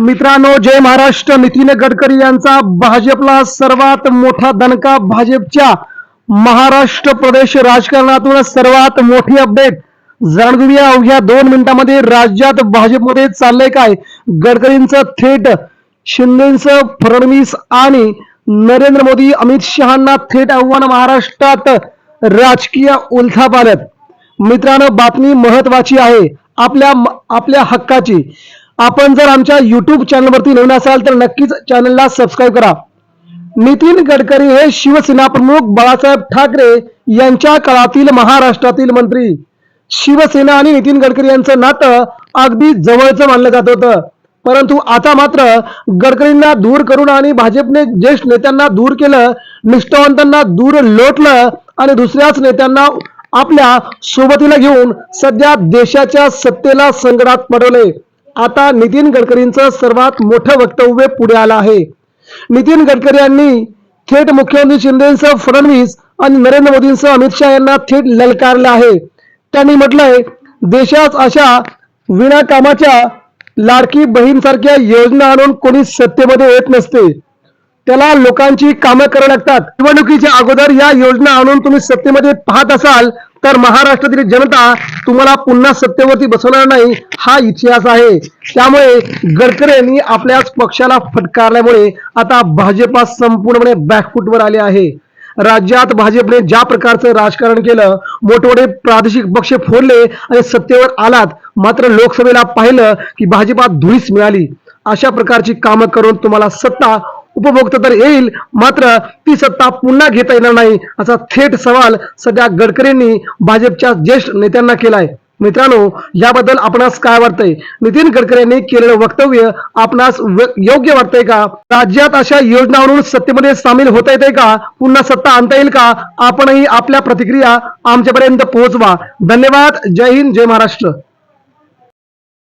मित्रांनो जय महाराष्ट्र. नितीन गडकरी यांचा भाजपला सर्वात मोठा दणका भाजपच्या महाराष्ट्र प्रदेश राजकारणातून सर्वात मोठी अपडेट. जाणून घेऊया अवघ्या दोन मिनिटांमध्ये राज्यात भाजपमध्ये चाललंय काय? गडकरींचं थेट शिंदेचं फडणवीस आणि नरेंद्र मोदी अमित शहांना थेट आव्हान महाराष्ट्रात राजकीय उलथापालत मित्रांनो बातमी महत्वाची आहे. आपल्या आपल्या हक्काची. आपण जर आमच्या युट्यूब चॅनलवरती नवीन असाल तर नक्कीच चॅनलला सबस्क्राईब करा. नितीन गडकरी हे शिवसेना प्रमुख बाळासाहेब ठाकरे यांच्या काळातील महाराष्ट्रातील मंत्री. शिवसेना आणि नितीन गडकरी यांचं नातं अगदी जवळचं मानलं जात होतं. परंतु आता मात्र गडकरींना दूर करून आणि भाजपने ज्येष्ठ नेत्यांना दूर केलं निष्ठावंतांना दूर लोटलं आणि दुसऱ्याच नेत्यांना आपल्या सोबतीला घेऊन सध्या देशाच्या सत्तेला संकटात पडवले आता नितीन गडकरींचं सर्वात मोठं वक्तव्य पुढे आलं आहे. नितीन गडकरी यांनी थेट मुख्यमंत्री शिंदेसह फडणवीस आणि नरेंद्र मोदींसह अमित शहा यांना थेट ललकारलं आहे. त्यांनी म्हटलंय देशात अशा विनाकामाच्या लाडकी बहीणसारख्या योजना आणून कोणी सत्तेमध्ये येत नसते. त्याला लोकांची कामं करावी लागतात. निवडणुकीच्या अगोदर या योजना आणून तुम्ही सत्तेमध्ये पाहत असाल तर महाराष्ट्रातील जनता तुम्हाला पुन्हा सत्तेवरती बसवणार नाही हा इतिहास आहे. त्यामुळे गडकरी यांनी आपल्याच पक्षाला फटकारल्यामुळे आता भाजपा संपूर्णपणे बॅकफुटवर आले आहे. राज्यात भाजपने ज्या प्रकारचं राजकारण केलं मोठमोठे प्रादेशिक पक्ष फोडले आणि सत्तेवर आलात मात्र लोकसभेला पाहिलं की भाजपात धुळीस मिळाली. अशा प्रकारची कामं करून तुम्हाला सत्ता उपभोगता तर येईल मात्र ती सत्ता पुन्हा घेता येणार नाही असा थेट सवाल सध्या गडकरींनी भाजपच्या ज्येष्ठ नेत्यांना केलाय. मित्रांनो याबद्दल आपणास काय वाटतंय? नितीन गडकरी यांनी केलेलं वक्तव्य आपणास योग्य वाटतंय का? राज्यात अशा योजनावरून सत्तेमध्ये सामील होता येते का? पुन्हा सत्ता आणता येईल का? आपणही आपल्या प्रतिक्रिया आमच्यापर्यंत पोहोचवा. धन्यवाद. जय हिंद जय महाराष्ट्र.